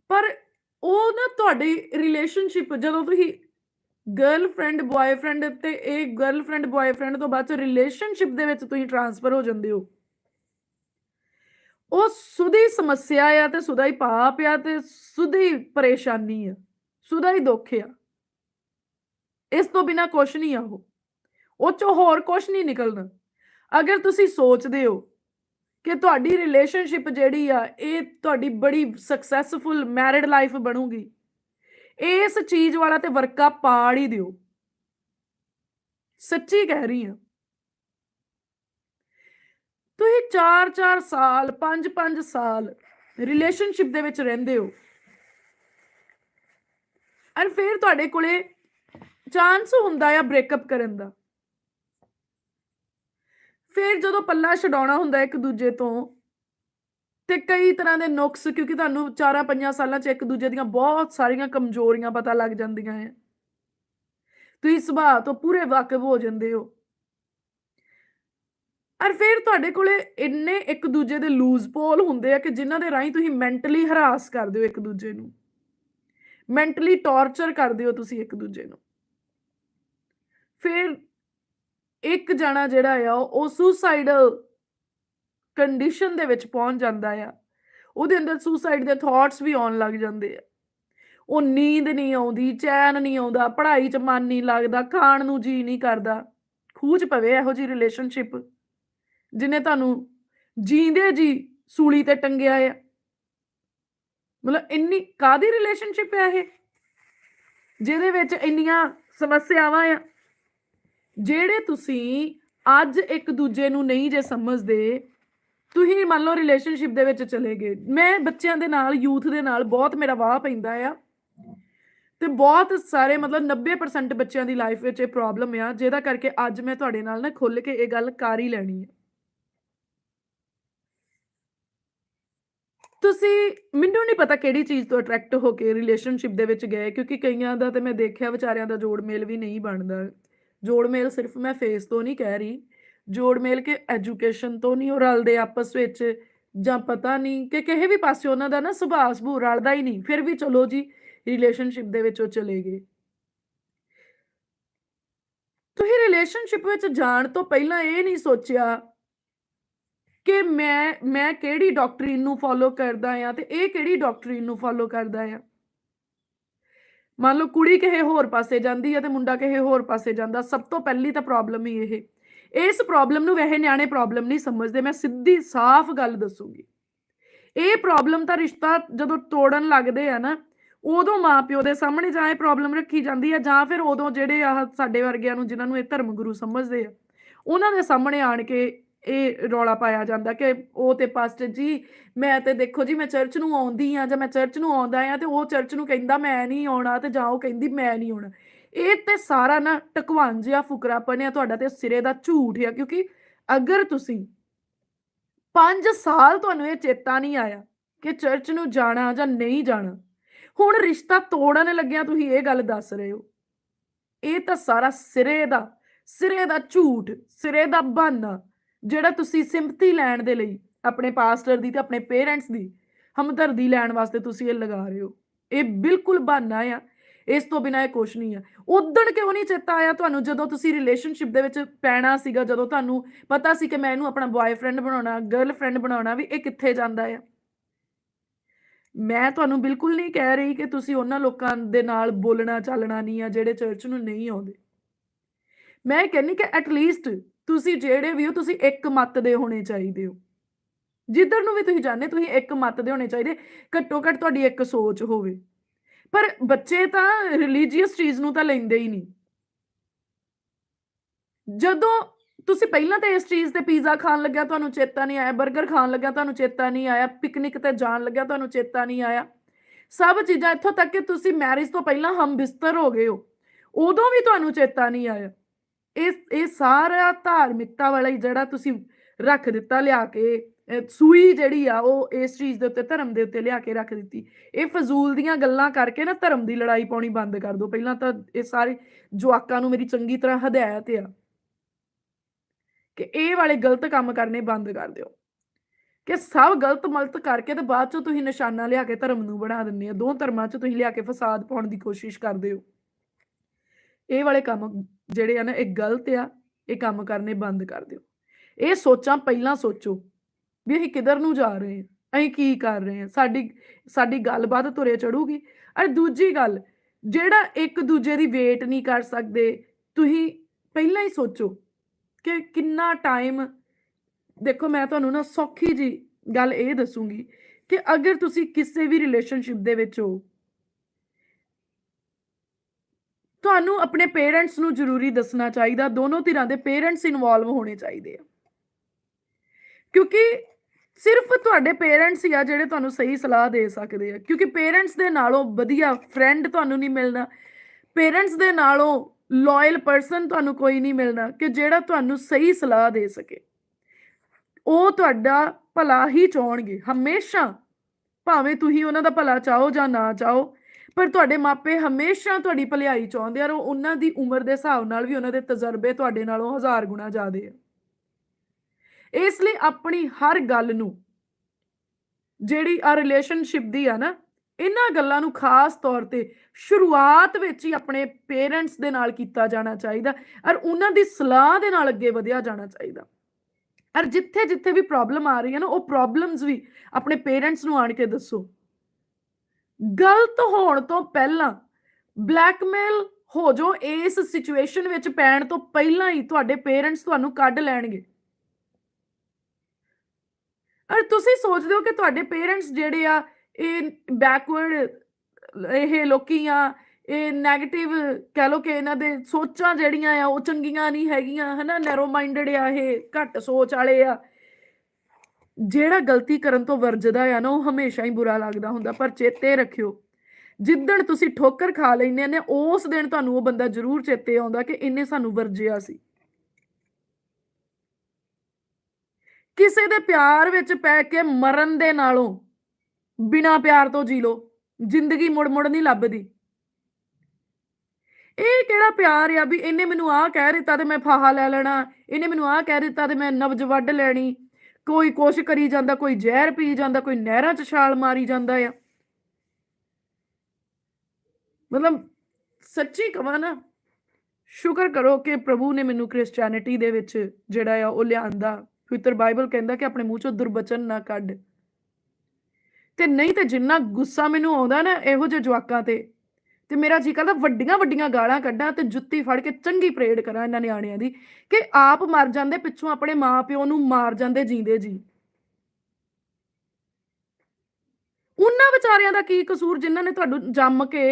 ਪਰ ਉਹ ਨਾ ਤੁਹਾਡੀ ਰਿਲੇਸ਼ਨਸ਼ਿਪ ਜਦੋਂ ਤੁਸੀਂ ਗਰਲਫ੍ਰੈਂਡ ਬॉयਫ੍ਰੈਂਡ ਤੇ ਇਹ ਗਰਲਫ੍ਰੈਂਡ ਬॉयਫ੍ਰੈਂਡ ਤੋਂ ਬਾਅਦ ਚ ਰਿਲੇਸ਼ਨਸ਼ਿਪ ਦੇ ਵਿੱਚ ਤੁਸੀਂ ਟਰਾਂਸਫਰ ਹੋ ਜਾਂਦੇ ਹੋ। ਉਹ ਸੁਧੀ ਸਮੱਸਿਆ ਆ ਤੇ ਸੁਦਾ ਹੀ ਪਾਪ ਆ ਤੇ ਸੁਧੀ ਪਰੇਸ਼ਾਨੀ ਆ ਸੁਧਾ ਹੀ ਦੁੱਖ ਆ। ਇਸ ਤੋਂ ਬਿਨਾ ਕੁਝ ਨਹੀਂ ਆ ਉਹ। ਉਹ ਚੋਂ ਹੋਰ ਕੁਝ ਨਹੀਂ ਨਿਕਲਣਾ ਅਗਰ ਤੁਸੀਂ ਸੋਚਦੇ ਹੋ ਕਿ ਤੁਹਾਡੀ ਰਿਲੇਸ਼ਨਸ਼ਿਪ ਜਿਹੜੀ ਆ, ਇਹ ਤੁਹਾਡੀ ਬੜੀ ਸਕਸੈਸਫੁਲ ਮੈਰਿਡ ਲਾਈਫ ਬਣੂਗੀ, ਇਸ ਚੀਜ਼ ਵਾਲਾ ਤੇ ਵਰਕਾ ਪਾੜ ਹੀ ਦਿਓ। ਸੱਚੀ ਕਹਿ ਰਹੀ ਹਾਂ। ਤੁਸੀਂ 4-4 ਸਾਲ 5-5 ਸਾਲ ਰਿਲੇਸ਼ਨਸ਼ਿਪ ਦੇ ਵਿੱਚ ਰਹਿੰਦੇ ਹੋ। ਔਰ ਫਿਰ ਤੁਹਾਡੇ ਕੋਲੇ ਚਾਂਸ ਹੁੰਦਾ ਆ ਬ੍ਰੇਕਅਪ ਕਰਨ ਦਾ। ਫਿਰ ਜਦੋਂ ਪੱਲਾ ਛਡਾਉਣਾ ਹੁੰਦਾ ਇੱਕ ਦੂਜੇ ਤੋਂ, ਤੇ ਕਈ ਤਰ੍ਹਾਂ ਦੇ ਨੁਕਸ, ਕਿਉਂਕਿ ਤੁਹਾਨੂੰ 4-5 ਸਾਲਾਂ 'ਚ ਇੱਕ ਦੂਜੇ ਦੀਆਂ ਬਹੁਤ ਸਾਰੀਆਂ ਕਮਜ਼ੋਰੀਆਂ ਪਤਾ ਲੱਗ ਜਾਂਦੀਆਂ ਹੈ ਤੁਸੀਂ ਸੁਭਾਅ ਤੋਂ ਪੂਰੇ ਵਾਕਿਫ ਹੋ ਜਾਂਦੇ ਹੋ। ਔਰ ਫਿਰ ਤੁਹਾਡੇ ਕੋਲੇ ਇੰਨੇ ਇੱਕ ਦੂਜੇ ਦੇ ਲੂਜ਼ ਪੋਲ ਹੁੰਦੇ ਆ ਕਿ ਜਿਨ੍ਹਾਂ ਦੇ ਰਾਹੀਂ ਤੁਸੀਂ ਮੈਂਟਲੀ ਹਰਾਸ ਕਰਦੇ ਹੋ ਇੱਕ ਦੂਜੇ ਨੂੰ। ਮੈਂਟਲੀ ਟੌਰਚਰ ਕਰਦੇ ਹੋ ਤੁਸੀਂ ਇੱਕ ਦੂਜੇ ਨੂੰ। ਫਿਰ ਇੱਕ ਜਣਾ ਜਿਹੜਾ ਆ, ਉਹ ਸੁਸਾਈਡਲ ਕੰਡੀਸ਼ਨ ਦੇ ਵਿੱਚ ਪਹੁੰਚ ਜਾਂਦਾ ਆ। ਉਹਦੇ ਅੰਦਰ ਸੁਸਾਈਡ ਦੇ ਥਾਟਸ ਵੀ ਆਉਣ ਲੱਗ ਜਾਂਦੇ ਆ। ਉਹ ਨੀਂਦ ਨਹੀਂ ਆਉਂਦੀ, ਚੈਨ ਨਹੀਂ ਆਉਂਦਾ, ਪੜ੍ਹਾਈ 'ਚ ਮਨ ਨਹੀਂ ਲੱਗਦਾ, ਖਾਣ ਨੂੰ ਜੀ ਨਹੀਂ ਕਰਦਾ। ਖੂਜ ਪਵੇ ਇਹੋ ਜੀ ਰਿਲੇਸ਼ਨਸ਼ਿਪ ਜਿਨੇ ਤੁਹਾਨੂੰ ਜੀਂਦੇ ਜੀ ਸੂਲੀ ਤੇ ਟੰਗਿਆ ਆ। ਮਤਲਬ ਇੰਨੀ ਕਾਦੀ ਰਿਲੇਸ਼ਨਸ਼ਿਪ ਹੈ ਇਹ? ਜਿਹਦੇ ਵਿੱਚ ਇੰਨੀਆਂ ਸਮੱਸਿਆਵਾਂ ਆ। ਜਿਹੜੇ ਤੁਸੀਂ ਅੱਜ ਇੱਕ ਦੂਜੇ ਨੂੰ ਨਹੀਂ ਜੇ ਸਮਝਦੇ, ਤੁਸੀਂ ਮੰਨ ਲਓ ਰਿਲੇਸ਼ਨਸ਼ਿਪ ਦੇ ਵਿੱਚ ਚਲੇ ਗਏ। ਮੈਂ ਬੱਚਿਆਂ ਦੇ ਨਾਲ ਯੂਥ ਦੇ ਨਾਲ ਬਹੁਤ ਮੇਰਾ ਵਾਹ ਪੈਂਦਾ ਆ। ਤੇ ਬਹੁਤ ਸਾਰੇ ਮਤਲਬ 90% ਬੱਚਿਆਂ ਦੀ ਲਾਈਫ ਵਿੱਚ ਇਹ ਪ੍ਰੋਬਲਮ ਆ, ਜਿਹਦਾ ਕਰਕੇ ਅੱਜ ਮੈਂ ਤੁਹਾਡੇ ਨਾਲ ਨਾ ਖੁੱਲ ਕੇ ਇਹ ਗੱਲ ਕਰ ਹੀ ਲੈਣੀ ਹੈ ਤੁਸੀਂ, ਮੈਨੂੰ ਨਹੀਂ ਪਤਾ ਕਿਹੜੀ ਚੀਜ਼ ਤੋਂ ਅਟਰੈਕਟ ਹੋ ਕੇ ਰਿਲੇਸ਼ਨਸ਼ਿਪ ਦੇ ਵਿੱਚ ਗਏ, ਕਿਉਂਕਿ ਕਈਆਂ ਦਾ ਤੇ ਮੈਂ ਦੇਖਿਆ ਵਿਚਾਰਿਆਂ ਦਾ ਜੋੜ ਮੇਲ ਵੀ ਨਹੀਂ ਬਣਦਾ। ਜੋੜ ਮੇਲ ਸਿਰਫ ਮੈਂ ਫੇਸ ਤੋਂ ਨਹੀਂ ਕਹਿ ਰਹੀ। ਜੋੜ ਮੇਲ ਕੇ ਐਜੂਕੇਸ਼ਨ ਤੋਂ ਨਹੀਂ, ਉਹ ਰਲਦੇ ਆਪਸ ਵਿੱਚ, ਜਾਂ ਪਤਾ ਨਹੀਂ ਕਿ ਕਿਸੇ ਵੀ ਪਾਸੇ ਉਹਨਾਂ ਦਾ ਨਾ ਸੁਭਾਅ ਸੁਭੂ ਰਲਦਾ ਹੀ ਨਹੀਂ, ਫਿਰ ਵੀ ਚਲੋ ਜੀ ਰਿਲੇਸ਼ਨਸ਼ਿਪ ਦੇ ਵਿੱਚ ਉਹ ਚਲੇ ਗਏ। ਤੁਸੀਂ ਰਿਲੇਸ਼ਨਸ਼ਿਪ ਵਿੱਚ ਜਾਣ ਤੋਂ ਪਹਿਲਾਂ ਇਹ ਨਹੀਂ ਸੋਚਿਆ ਕਿ ਮੈਂ ਮੈਂ ਕਿਹੜੀ ਡਾਕਟਰੀਨ ਨੂੰ ਫੋਲੋ ਕਰਦਾ ਆ ਤੇ ਇਹ ਕਿਹੜੀ ਡਾਕਟਰੀਨ ਨੂੰ ਫੋਲੋ ਕਰਦਾ ਆ ਮੰਨ ਲਓ ਕੁੜੀ ਕਿਸੇ ਹੋਰ ਪਾਸੇ ਜਾਂਦੀ ਹੈ ਤੇ ਮੁੰਡਾ ਕਿਸੇ ਹੋਰ ਪਾਸੇ ਜਾਂਦਾ, ਸਭ ਤੋਂ ਪਹਿਲੀ ਤਾਂ ਪ੍ਰੋਬਲਮ ਹੀ ਇਹ। ਇਸ ਪ੍ਰੋਬਲਮ ਨੂੰ ਵੈਸੇ ਨਿਆਣੇ ਪ੍ਰੋਬਲਮ ਨਹੀਂ ਸਮਝਦੇ, ਮੈਂ ਸਿੱਧੀ ਸਾਫ਼ ਗੱਲ ਦੱਸੂਗੀ। ਇਹ ਪ੍ਰੋਬਲਮ ਤਾਂ ਰਿਸ਼ਤਾ ਜਦੋਂ ਤੋੜਨ ਲੱਗਦੇ ਆ ਨਾ, ਉਦੋਂ ਮਾਪਿਓ ਦੇ ਸਾਹਮਣੇ ਜਾਂ ਇਹ ਪ੍ਰੋਬਲਮ ਰੱਖੀ ਜਾਂਦੀ ਆ, ਜਾਂ ਫਿਰ ਉਦੋਂ ਜਿਹੜੇ ਆ ਸਾਡੇ ਵਰਗਿਆਂ ਨੂੰ ਜਿਨ੍ਹਾਂ ਨੂੰ ਇਹ ਧਰਮ ਗੁਰੂ ਸਮਝਦੇ ਆ, ਉਹਨਾਂ ਦੇ ਸਾਹਮਣੇ ਆਣ ਕੇ ਇਹ ਰੌਲਾ ਪਾਇਆ ਜਾਂਦਾ ਕਿ ਉਹ ਤੇ ਪਾਸਟਰ ਜੀ, ਮੈਂ ਤੇ ਦੇਖੋ ਜੀ, ਮੈਂ ਚਰਚ ਨੂੰ ਆਉਂਦੀ ਆ ਜਾਂ ਮੈਂ ਚਰਚ ਨੂੰ ਆਉਂਦਾ ਆ ਤੇ ਉਹ ਚਰਚ ਨੂੰ ਕਹਿੰਦਾ ਮੈਂ ਨਹੀਂ ਆਉਣਾ ਤੇ ਜਾਂ ਉਹ ਕਹਿੰਦੀ ਮੈਂ ਨਹੀਂ ਆਉਣਾ। ਇਹ ਤੇ ਸਾਰਾ ਨਾ ਟਕਵਾਨ ਜਿਹਾ ਫੁਕਰਾਪਨ ਆ, ਤੁਹਾਡਾ ਤੇ ਸਿਰੇ ਦਾ ਝੂਠ ਆ, ਕਿਉਂਕਿ ਅਗਰ ਤੁਸੀਂ 5 ਸਾਲ ਤੁਹਾਨੂੰ ਇਹ ਚੇਤਾ ਨਹੀਂ ਆਇਆ ਕਿ ਚਰਚ ਨੂੰ ਜਾਣਾ ਜਾਂ ਨਹੀਂ ਜਾਣਾ, ਹੁਣ ਰਿਸ਼ਤਾ ਤੋੜਨ ਲੱਗਿਆ ਤੁਸੀਂ ਇਹ ਗੱਲ ਦੱਸ ਰਹੇ ਹੋ। ਇਹ ਤਾਂ ਸਾਰਾ ਸਿਰੇ ਦਾ ਸਿਰੇ ਦਾ ਝੂਠ, ਸਿਰੇ ਦਾ ਬਹਾਨਾ ਜਿਹੜਾ ਤੁਸੀਂ ਸਿੰਪਥੀ ਲੈਣ ਦੇ ਲਈ, ਆਪਣੇ ਪਾਸਟਰ ਦੀ ਤੇ ਆਪਣੇ ਪੇਰੈਂਟਸ ਦੀ ਹਮਦਰਦੀ ਲੈਣ ਵਾਸਤੇ ਤੁਸੀਂ ਇਹ ਲਗਾ ਰਹੇ ਹੋ। ਇਹ ਬਿਲਕੁਲ ਬਹਾਨਾ ਆ। ਇਸ ਤੋਂ ਬਿਨਾ ਇਹ ਕੁਝ ਨਹੀਂ ਆ। ਉਦਣ ਕਿਉਂ ਨਹੀਂ ਚੇਤਾ ਆਇਆ ਤੁਹਾਨੂੰ? ਜਦੋਂ ਤੁਸੀਂ ਰਿਲੇਸ਼ਨਸ਼ਿਪ ਦੇ ਵਿੱਚ ਪੈਣਾ ਸੀਗਾ, ਜਦੋਂ ਤੁਹਾਨੂੰ ਪਤਾ ਸੀ ਕਿ ਮੈਂ ਇਹਨੂੰ ਆਪਣਾ ਬॉयਫ੍ਰੈਂਡ ਬਣਾਉਣਾ ਗਰਲਫ੍ਰੈਂਡ ਬਣਾਉਣਾ ਵੀ ਇਹ ਕਿੱਥੇ ਜਾਂਦਾ ਆ? ਮੈਂ ਤੁਹਾਨੂੰ ਬਿਲਕੁਲ ਨਹੀਂ ਕਹਿ ਰਹੀ ਕਿ ਤੁਸੀਂ ਉਹਨਾਂ ਲੋਕਾਂ ਦੇ ਨਾਲ ਬੋਲਣਾ ਚੱਲਣਾ ਨਹੀਂ ਆ ਜਿਹੜੇ ਚਰਚ ਨੂੰ ਨਹੀਂ ਆਉਂਦੇ। ਮੈਂ ਕਹਿੰਨੀ ਕਿ ਐਟ ਲੀਸਟ ਤੁਸੀਂ ਜਿਹੜੇ ਵੀ ਹੋ, ਤੁਸੀਂ ਇੱਕ ਮਤ ਦੇ ਹੋਣੇ ਚਾਹੀਦੇ ਹੋ। ਜਿੱਧਰ ਨੂੰ ਵੀ ਤੁਸੀਂ ਜਾਂਦੇ, ਤੁਸੀਂ ਇੱਕ ਮਤ ਦੇ ਹੋਣੇ ਚਾਹੀਦੇ, ਘੱਟੋ ਘੱਟ ਤੁਹਾਡੀ ਇੱਕ ਸੋਚ ਹੋਵੇ। ਪਰ ਬੱਚੇ ਤਾਂ ਰਿਲੀਜੀਅਸ ਚੀਜ਼ ਨੂੰ ਤਾਂ ਲੈਂਦੇ ਹੀ ਨਹੀਂ। ਜਦੋਂ ਤੁਸੀਂ ਪਹਿਲਾਂ ਤਾਂ ਇਸ ਚੀਜ਼ ਤੇ ਪੀਜ਼ਾ ਖਾਣ ਲੱਗਿਆ, ਤੁਹਾਨੂੰ ਚੇਤਾ ਨਹੀਂ ਆਇਆ 버ਗਰ ਖਾਣ ਲੱਗਿਆ, ਤੁਹਾਨੂੰ ਚੇਤਾ ਨਹੀਂ ਆਇਆ ਪਿਕਨਿਕ ਤੇ ਜਾਣ ਲੱਗਿਆ, ਤੁਹਾਨੂੰ ਚੇਤਾ ਨਹੀਂ ਆਇਆ। ਸਭ ਚੀਜ਼ਾਂ ਇੱਥੋਂ ਤੱਕ ਕਿ ਤੁਸੀਂ ਮੈਰਿਜ ਤੋਂ ਪਹਿਲਾਂ ਹਮ ਬਿਸਤਰ ਹੋ ਗਏ ਹੋ। ਉਦੋਂ ਵੀ ਤੁਹਾਨੂੰ ਚੇਤਾ ਨਹੀਂ ਆਇਆ। ਇਹ ਇਹ ਸਾਰਾ ਧਾਰਮਿਕਤਾ ਵਾਲਾ ਹੀ ਜਿਹੜਾ ਤੁਸੀਂ ਰੱਖ ਦਿੱਤਾ, ਲਿਆ ਕੇ ਸੂਈ ਜਿਹੜੀ ਆ, ਉਹ ਇਸ ਚੀਜ਼ ਦੇ ਉੱਤੇ, ਧਰਮ ਦੇ ਉੱਤੇ ਲਿਆ ਕੇ ਰੱਖ ਦਿੱਤੀ। ਇਹ ਫਜ਼ੂਲ ਦੀਆਂ ਗੱਲਾਂ ਕਰਕੇ ਨਾ ਧਰਮ ਦੀ ਲੜਾਈ ਪਾਉਣੀ ਬੰਦ ਕਰ ਦਿਓ ਪਹਿਲਾਂ ਤਾਂ ਇਹ ਸਾਰੇ ਜਵਾਕਾਂ ਨੂੰ ਮੇਰੀ ਚੰਗੀ ਤਰ੍ਹਾਂ ਹਦਾਇਤ ਆ ਕਿ ਇਹ ਵਾਲੇ ਗਲਤ ਕੰਮ ਕਰਨੇ ਬੰਦ ਕਰ ਦਿਓ। ਕਿ ਸਭ ਗਲਤ ਮਲਤ ਕਰਕੇ ਤੇ ਬਾਅਦ ਚੋਂ ਤੁਸੀਂ ਨਿਸ਼ਾਨਾ ਲਿਆ ਕੇ ਧਰਮ ਨੂੰ ਬਣਾ ਦਿੰਦੇ ਆ ਦੋ ਧਰਮਾਂ 'ਚ ਤੁਸੀਂ ਲਿਆ ਕੇ ਫਸਾਦ ਪਾਉਣ ਦੀ ਕੋਸ਼ਿਸ਼ ਕਰਦੇ ਹੋ। ਇਹ ਵਾਲੇ ਕੰਮ ਜਿਹੜੇ ਆ ਨਾ, ਇਹ ਗਲਤ ਆ, ਇਹ ਕੰਮ ਕਰਨੇ ਬੰਦ ਕਰ ਦਿਓ। ਇਹ ਸੋਚਾਂ ਪਹਿਲਾਂ ਸੋਚੋ ਵੀ ਅਸੀਂ ਕਿੱਧਰ ਨੂੰ ਜਾ ਰਹੇ ਹਾਂ, ਅਸੀਂ ਕੀ ਕਰ ਰਹੇ ਹਾਂ, ਸਾਡੀ ਸਾਡੀ ਗੱਲਬਾਤ ਤੁਰੇ ਚੜੂਗੀ। ਔਰ ਦੂਜੀ ਗੱਲ, ਜਿਹੜਾ ਇੱਕ ਦੂਜੇ ਦੀ ਵੇਟ ਨਹੀਂ ਕਰ ਸਕਦੇ, ਤੁਸੀਂ ਪਹਿਲਾਂ ਹੀ ਸੋਚੋ ਕਿ ਕਿੰਨਾ ਟਾਈਮ ਦੇਖੋ ਮੈਂ ਤੁਹਾਨੂੰ ਨਾ ਸੌਖੀ ਜੀ ਗੱਲ ਇਹ ਦੱਸੂਗੀ ਕਿ ਅਗਰ ਤੁਸੀਂ ਕਿਸੇ ਵੀ ਰਿਲੇਸ਼ਨਸ਼ਿਪ ਦੇ ਵਿੱਚ ਹੋ ਤੁਹਾਨੂੰ ਆਪਣੇ ਪੇਰੈਂਟਸ ਨੂੰ ਜ਼ਰੂਰੀ ਦੱਸਣਾ ਚਾਹੀਦਾ, ਦੋਨੋਂ ਧਿਰਾਂ ਦੇ ਪੇਰੈਂਟਸ ਇਨਵੋਲਵ ਹੋਣੇ ਚਾਹੀਦੇ ਆ। ਕਿਉਂਕਿ ਸਿਰਫ ਤੁਹਾਡੇ ਪੇਰੈਂਟਸ ਹੀ ਆ ਜਿਹੜੇ ਤੁਹਾਨੂੰ ਸਹੀ ਸਲਾਹ ਦੇ ਸਕਦੇ ਆ। ਕਿਉਂਕਿ ਪੇਰੈਂਟਸ ਦੇ ਨਾਲੋਂ ਵਧੀਆ ਫਰੈਂਡ ਤੁਹਾਨੂੰ ਨਹੀਂ ਮਿਲਣਾ। ਪੇਰੈਂਟਸ ਦੇ ਨਾਲੋਂ ਲਾਇਲ ਪਰਸਨ ਤੁਹਾਨੂੰ ਕੋਈ ਨਹੀਂ ਮਿਲਣਾ ਕਿ ਜਿਹੜਾ ਤੁਹਾਨੂੰ ਸਹੀ ਸਲਾਹ ਦੇ ਸਕੇ। ਉਹ ਤੁਹਾਡਾ ਭਲਾ ਹੀ ਚਾਹਣਗੇ। ਹਮੇਸ਼ਾ ਭਾਵੇਂ ਤੁਸੀਂ ਉਹਨਾਂ ਦਾ ਭਲਾ ਚਾਹੋ ਜਾਂ ਨਾ ਚਾਹੋ ਪਰ ਤੁਹਾਡੇ ਮਾਪੇ ਹਮੇਸ਼ਾ ਤੁਹਾਡੀ ਭਲਾਈ ਚਾਹੁੰਦੇ ਆ ਔਰ ਉਹਨਾਂ ਦੀ ਉਮਰ ਦੇ ਹਿਸਾਬ ਨਾਲ ਵੀ ਉਹਨਾਂ ਦੇ ਤਜਰਬੇ ਤੁਹਾਡੇ ਨਾਲੋਂ ਹਜ਼ਾਰ ਗੁਣਾ ਜ਼ਿਆਦੇ ਆ। ਇਸ ਲਈ ਆਪਣੀ ਹਰ ਗੱਲ ਨੂੰ, ਜਿਹੜੀ ਆ ਰਿਲੇਸ਼ਨਸ਼ਿਪ ਦੀ ਆ ਨਾ, ਇਹਨਾਂ ਗੱਲਾਂ ਨੂੰ ਖਾਸ ਤੌਰ ਤੇ ਸ਼ੁਰੂਆਤ ਵਿੱਚ ਹੀ ਆਪਣੇ ਪੇਰੈਂਟਸ ਦੇ ਨਾਲ ਕੀਤਾ ਜਾਣਾ ਚਾਹੀਦਾ ਔਰ ਉਹਨਾਂ ਦੀ ਸਲਾਹ ਦੇ ਨਾਲ ਅੱਗੇ ਵਧਿਆ ਜਾਣਾ ਚਾਹੀਦਾ। ਔਰ ਜਿੱਥੇ ਜਿੱਥੇ ਵੀ ਪ੍ਰੋਬਲਮ ਆ ਰਹੀ ਹੈ ਨਾ, ਉਹ ਪ੍ਰੋਬਲਮਸ ਵੀ ਆਪਣੇ ਪੇਰੈਂਟਸ ਨੂੰ ਆਣ ਕੇ ਦੱਸੋ। ਗਲਤ ਹੋਣ ਤੋਂ ਪਹਿਲਾਂ ਬਲੈਕਮੇਲ ਹੋ ਜੋ ਇਸ ਸਿਚੁਏਸ਼ਨ ਵਿੱਚ ਪੈਣ ਤੋਂ ਪਹਿਲਾਂ ਹੀ ਤੁਹਾਡੇ ਪੇਰੈਂਟਸ ਤੁਹਾਨੂੰ ਕੱਢ ਲੈਣਗੇ। ਔਰ ਤੁਸੀਂ ਸੋਚਦੇ ਹੋ ਕਿ ਤੁਹਾਡੇ ਪੇਰੈਂਟਸ ਜਿਹੜੇ ਆ, ਇਹ ਬੈਕਵਰਡ ਇਹ ਲੋਕੀ ਆ, ਇਹ 네ਗੇਟਿਵ ਕਹਿ ਲੋ ਕਿ ਇਹਨਾਂ ਦੇ ਸੋਚਾਂ ਜਿਹੜੀਆਂ ਆ, ਉਹ ਚੰਗੀਆਂ ਨਹੀਂ ਹੈਗੀਆਂ, ਹਨਾ? ਨੈਰੋ ਮਾਈਂਡਡ ਆ, ਇਹ ਘੱਟ ਸੋਚ ਵਾਲੇ ਆ। ਜਿਹੜਾ ਗਲਤੀ ਕਰਨ ਤੋਂ ਵਰਜਦਾ ਆ ਨਾ, ਉਹ ਹਮੇਸ਼ਾ ਹੀ ਬੁਰਾ ਲੱਗਦਾ ਹੁੰਦਾ, ਪਰ ਚੇਤੇ ਰੱਖਿਓ। ਜਿੱਦਣ ਤੁਸੀਂ ਠੋਕਰ ਖਾ ਲੈਂਦੇ ਨੇ, ਉਸ ਦਿਨ ਤੁਹਾਨੂੰ ਉਹ ਬੰਦਾ ਜ਼ਰੂਰ ਚੇਤੇ ਆਉਂਦਾ ਕਿ ਇਹਨੇ ਸਾਨੂੰ ਵਰਜਿਆ ਸੀ। ਕਿਸੇ ਦੇ ਪਿਆਰ ਵਿੱਚ ਪੈ ਕੇ ਮਰਨ ਦੇ ਨਾਲੋਂ ਬਿਨਾ ਪਿਆਰ ਤੋਂ ਜੀ ਲਓ, ਜ਼ਿੰਦਗੀ ਮੁੜ ਮੁੜ ਨਹੀਂ ਲੱਭਦੀ। ਇਹ ਕਿਹੜਾ ਪਿਆਰ ਆ ਵੀ ਇਹਨੇ ਮੈਨੂੰ ਆਹ ਕਹਿ ਦਿੱਤਾ ਤੇ ਮੈਂ ਫਾਹਾ ਲੈ ਲੈਣਾ, ਇਹਨੇ ਮੈਨੂੰ ਆਹ ਕਹਿ ਦਿੱਤਾ ਤੇ ਮੈਂ ਨਬਜ ਵੱਢ ਲੈਣੀ। ਕੋਈ ਕੁਛ ਕਰੀ ਜਾਂਦਾ, ਕੋਈ ਜ਼ਹਿਰ ਪੀ ਜਾਂਦਾ, ਕੋਈ ਨਹਿਰਾਂ 'ਚ ਛਾਲ ਮਾਰੀ ਜਾਂਦਾ ਆ। ਮਤਲਬ ਸੱਚੀ ਕਹਾਂ ਨਾ, ਸ਼ੁਕਰ ਕਰੋ ਕਿ ਪ੍ਰਭੂ ਨੇ ਮੈਨੂੰ ਕ੍ਰਿਸਚੀਅਨਿਟੀ ਦੇ ਵਿੱਚ ਜਿਹੜਾ ਆ ਉਹ ਲਿਆਂਦਾ। ਪਵਿੱਤਰ ਬਾਈਬਲ ਕਹਿੰਦਾ ਕਿ ਆਪਣੇ ਮੂੰਹ ਚੋਂ ਦੁਰਬਚਨ ਨਾ ਕੱਢ। ਤੇ ਨਹੀਂ ਤੇ ਜਿੰਨਾ ਗੁੱਸਾ ਮੈਨੂੰ ਆਉਂਦਾ ਨਾ ਇਹੋ ਜਿਹੇ ਜਵਾਕਾਂ ਤੇ ਤੇ ਮੇਰਾ ਜੀ ਕਰਦਾ ਵੱਡੀਆਂ ਵੱਡੀਆਂ ਗਾਲਾਂ ਕੱਢਾਂ ਤੇ ਜੁੱਤੀ ਫੜ ਕੇ ਚੰਗੀ ਪ੍ਰੇਡ ਕਰਾਂ ਇਹਨਾਂ ਨਿਆਣਿਆਂ ਦੀ, ਕਿ ਆਪ ਮਰ ਜਾਂਦੇ ਪਿੱਛੋਂ ਆਪਣੇ ਮਾਪਿਓ ਨੂੰ ਮਾਰ ਜਾਂਦੇ ਜੀਂਦੇ ਜੀ। ਉਹਨਾਂ ਵਿਚਾਰਿਆਂ ਦਾ ਕੀ ਕਸੂਰ ਜਿਨ੍ਹਾਂ ਨੇ ਤੁਹਾਨੂੰ ਜੰਮ ਕੇ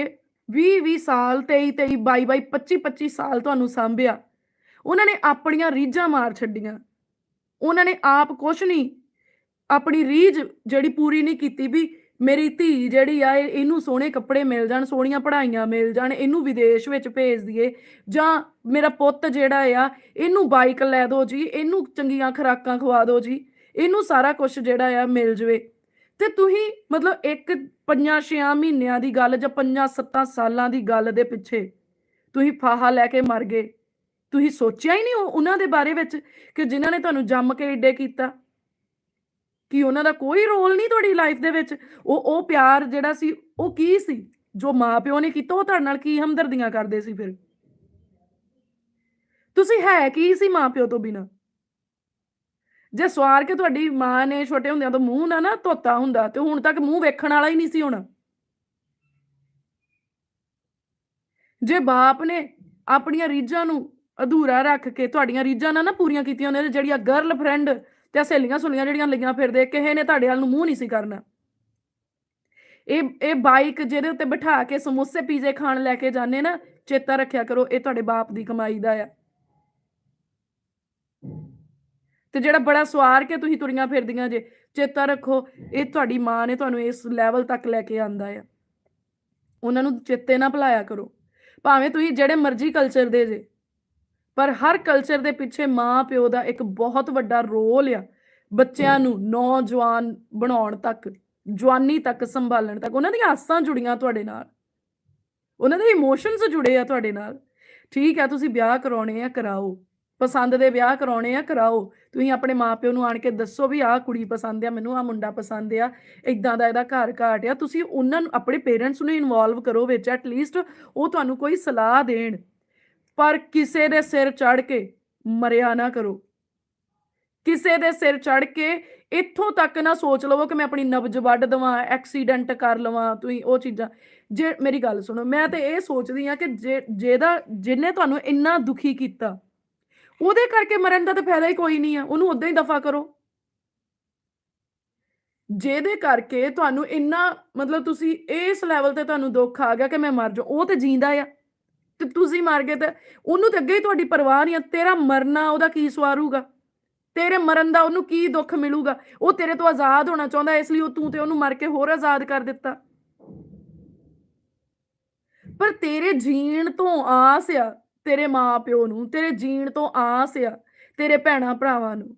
20 20 ਸਾਲ 23 23 22 22 25 25 ਸਾਲ ਤੁਹਾਨੂੰ ਸਾਂਭਿਆ? ਉਹਨਾਂ ਨੇ ਆਪਣੀਆਂ ਰੀਝਾਂ ਮਾਰ ਛੱਡੀਆਂ। ਉਹਨਾਂ ਨੇ ਆਪ ਕੁਛ ਨਹੀਂ, ਆਪਣੀ ਰੀਝ ਜਿਹੜੀ ਪੂਰੀ ਨਹੀਂ ਕੀਤੀ ਵੀ ਮੇਰੀ ਧੀ ਜਿਹੜੀ ਆ ਇਹਨੂੰ ਸੋਹਣੇ ਕੱਪੜੇ ਮਿਲ ਜਾਣ, ਸੋਹਣੀਆਂ ਪੜ੍ਹਾਈਆਂ ਮਿਲ ਜਾਣ, ਇਹਨੂੰ ਵਿਦੇਸ਼ ਵਿੱਚ ਭੇਜ ਦਈਏ। ਜਾਂ ਮੇਰਾ ਪੁੱਤ ਜਿਹੜਾ ਆ, ਇਹਨੂੰ ਬਾਈਕ ਲੈ ਦਿਓ ਜੀ, ਇਹਨੂੰ ਚੰਗੀਆਂ ਖੁਰਾਕਾਂ ਖਵਾ ਦਿਓ ਜੀ, ਇਹਨੂੰ ਸਾਰਾ ਕੁਝ ਜਿਹੜਾ ਆ ਮਿਲ ਜਵੇ। ਤੇ ਤੁਸੀਂ ਮਤਲਬ ਇੱਕ ਪੰਜਾਂ ਛਿਆਂ ਮਹੀਨਿਆਂ ਦੀ ਗੱਲ ਜਾਂ ਪੰਜਾਂ ਸੱਤਾਂ ਸਾਲਾਂ ਦੀ ਗੱਲ ਦੇ ਪਿੱਛੇ ਤੁਸੀਂ ਫਾਹਾ ਲੈ ਕੇ ਮਰ ਗਏ। ਤੁਸੀਂ ਸੋਚਿਆ ਹੀ ਨਹੀਂ ਉਹਨਾਂ ਦੇ ਬਾਰੇ ਵਿੱਚ ਕਿ ਜਿਨ੍ਹਾਂ ਨੇ ਤੁਹਾਨੂੰ ਜੰਮ ਕੇ ਏਡੇ ਕੀਤਾ? ਕਿ ਉਹਨਾਂ ਦਾ ਕੋਈ ਰੋਲ ਨਹੀਂ ਤੁਹਾਡੀ ਲਾਈਫ ਦੇ ਵਿੱਚ? ਉਹ ਉਹ ਪਿਆਰ ਜਿਹੜਾ ਸੀ, ਉਹ ਕੀ ਸੀ? ਜੋ ਮਾਪਿਓ ਨੇ ਕੀਤਾ, ਉਹ ਤੁਹਾਡੇ ਨਾਲ ਕੀ ਹਮਦਰਦੀਆਂ ਕਰਦੇ ਸੀ ਫਿਰ? ਤੁਸੀਂ ਹੈ ਕੀ ਸੀ ਮਾਪਿਓ ਤੋਂ ਬਿਨਾ? ਜੇ ਸਵਾਰ ਕੇ ਤੁਹਾਡੀ ਮਾਂ ਨੇ ਛੋਟੇ ਹੁੰਦਿਆਂ ਤੋਂ ਮੂੰਹ ਨਾ ਨਾ ਧੋਤਾ ਹੁੰਦਾ, ਤੇ ਹੁਣ ਤੱਕ ਮੂੰਹ ਵੇਖਣ ਵਾਲਾ ਹੀ ਨਹੀਂ ਸੀ ਹੋਣਾ। ਜੇ ਬਾਪ ਨੇ ਆਪਣੀਆਂ ਰੀਝਾਂ ਨੂੰ ਅਧੂਰਾ ਰੱਖ ਕੇ, ਤੁਹਾਡੀਆਂ ਰੀਝਾਂ ਨਾ ਨਾ ਪੂਰੀਆਂ ਕੀਤੀਆਂ ਹੁੰਦੀਆਂ ਜਿਹੜੀਆਂ ਗਰਲਫਰੈਂਡ ਤੇ ਸਹੇਲੀਆਂ ਸੁਲੀਆਂ ਜਿਹੜੀਆਂ ਲੱਗੀਆਂ ਫਿਰਦੇ, ਕਿਸੇ ਨੇ ਤੁਹਾਡੇ ਵੱਲ ਨੂੰ ਮੂੰਹ ਨਹੀਂ ਸੀ ਕਰਨਾ। ਇਹ ਇਹ ਬਾਈਕ ਜਿਹਦੇ ਉੱਤੇ ਬਿਠਾ ਕੇ ਸਮੋਸੇ ਪੀਜ਼ੇ ਖਾਣ ਲੈ ਕੇ ਜਾਂਦੇ ਨਾ, ਚੇਤਾ ਰੱਖਿਆ ਕਰੋ, ਇਹ ਤੁਹਾਡੇ ਬਾਪ ਦੀ ਕਮਾਈ ਦਾ ਆ। ਤੇ ਜਿਹੜਾ ਬੜਾ ਸਵਾਰ ਕੇ ਤੁਸੀਂ ਤੁਰੀਆਂ ਫਿਰਦੀਆਂ ਜੇ, ਚੇਤਾ ਰੱਖੋ, ਇਹ ਤੁਹਾਡੀ ਮਾਂ ਨੇ ਤੁਹਾਨੂੰ ਇਸ ਲੈਵਲ ਤੱਕ ਲੈ ਕੇ ਆਂਦਾ ਆ। ਉਹਨਾਂ ਨੂੰ ਚੇਤੇ ਨਾ ਭੁਲਾਇਆ ਕਰੋ। ਭਾਵੇਂ ਤੁਸੀਂ ਜਿਹੜੇ ਮਰਜ਼ੀ ਕਲਚਰ ਦੇ ਜੇ ਪਰ ਹਰ ਕਲਚਰ ਦੇ ਪਿੱਛੇ ਮਾਂ ਪਿਓ ਦਾ ਇੱਕ ਬਹੁਤ ਵੱਡਾ ਰੋਲ ਆ ਬੱਚਿਆਂ ਨੂੰ, ਨੌਜਵਾਨ ਬਣਾਉਣ ਤੱਕ, ਜਵਾਨੀ ਤੱਕ ਸੰਭਾਲਣ ਤੱਕ, ਉਹਨਾਂ ਦੀਆਂ ਆਸਾਂ ਜੁੜੀਆਂ ਤੁਹਾਡੇ ਨਾਲ। ਉਹਨਾਂ ਦੇ ਇਮੋਸ਼ਨਸ ਜੁੜੇ ਆ ਤੁਹਾਡੇ ਨਾਲ। ਠੀਕ ਹੈ ਤੁਸੀਂ ਵਿਆਹ ਕਰਾਉਣੇ ਆ, ਕਰਾਓ। ਪਸੰਦ ਦੇ ਵਿਆਹ ਕਰਾਉਣੇ ਆ, ਕਰਾਓ। ਤੁਸੀਂ ਆਪਣੇ ਮਾਪਿਓ ਨੂੰ ਆਣ ਕੇ ਦੱਸੋ ਵੀ ਆਹ ਕੁੜੀ ਪਸੰਦ ਆ, ਮੈਨੂੰ ਆਹ ਮੁੰਡਾ ਪਸੰਦ ਆ ਇਦਾਂ ਦਾ ਇਹਦਾ ਘਰ ਘਾਟ ਆ। ਤੁਸੀਂ ਉਹਨਾਂ ਨੂੰ, ਆਪਣੇ ਪੇਰੈਂਟਸ ਨੂੰ ਇਨਵੋਲਵ ਕਰੋ ਵਿੱਚ ਐਟ ਲੀਸਟ ਉਹ ਤੁਹਾਨੂੰ ਕੋਈ ਸਲਾਹ ਦੇਣ। ਪਰ ਕਿਸੇ ਦੇ ਸਿਰ ਚੜ ਕੇ ਮਰਿਆ ਨਾ ਕਰੋ। ਕਿਸੇ ਦੇ ਸਿਰ ਚੜ ਕੇ ਇੱਥੋਂ ਤੱਕ ਨਾ ਸੋਚ ਲਵੋ ਕਿ ਮੈਂ ਆਪਣੀ ਨਬਜ ਵੱਢ ਦਵਾਂ ਐਕਸੀਡੈਂਟ ਕਰ ਲਵਾਂ, ਤੁਸੀਂ ਉਹ ਚੀਜ਼ਾਂ। ਜੇ, ਮੇਰੀ ਗੱਲ ਸੁਣੋ, ਮੈਂ ਤੇ ਇਹ ਸੋਚਦੀ ਆ ਕਿ ਜੇ, ਜਿਹਦਾ, ਜਿਹਨੇ ਤੁਹਾਨੂੰ ਇੰਨਾ ਦੁਖੀ ਕੀਤਾ, ਉਹਦੇ ਕਰਕੇ ਮਰਨ ਦਾ ਤਾਂ ਫਾਇਦਾ ਹੀ ਕੋਈ ਨਹੀਂ ਆ, ਉਹਨੂੰ ਉਦਾਂ ਹੀ ਦਫਾ ਕਰੋ। ਜਿਹਦੇ ਕਰਕੇ ਤੁਹਾਨੂੰ ਇੰਨਾ, ਮਤਲਬ ਤੁਸੀਂ ਇਸ ਲੈਵਲ ਤੇ ਤੁਹਾਨੂੰ ਦੁੱਖ ਆ ਗਿਆ ਕਿ ਮੈਂ ਮਰ ਜਾ ਉਹ ਤੇ ਜੀਂਦਾ ਆ। ਤੇ ਤੁਸੀਂ ਮਰ ਗਏ ਤੇ ਉਹਨੂੰ ਤੇ ਅੱਗੇ ਹੀ ਤੁਹਾਡੀ ਪਰਵਾਹ ਨਹੀਂ ਆ, ਤੇਰਾ ਮਰਨਾ ਉਹਦਾ ਕੀ ਸਵਾਰੂਗਾ? ਤੇਰੇ ਮਰਨ ਦਾ ਉਹਨੂੰ ਕੀ ਦੁੱਖ ਮਿਲੂਗਾ? ਉਹ ਤੇਰੇ ਤੋਂ ਆਜ਼ਾਦ ਹੋਣਾ ਚਾਹੁੰਦਾ, ਇਸ ਲਈ ਉਹ ਤੂੰ ਤੇ ਉਹਨੂੰ ਮਰ ਕੇ ਹੋਰ ਆਜ਼ਾਦ ਕਰ ਦਿੱਤਾ। ਪਰ ਤੇਰੇ ਜੀਣ ਤੋਂ ਆਸ ਆ ਤੇਰੇ ਮਾਪਿਓ ਨੂੰ, ਤੇਰੇ ਜੀਣ ਤੋਂ ਆਸ ਆ ਤੇਰੇ ਭੈਣਾ ਭਰਾਵਾਂ ਨੂੰ।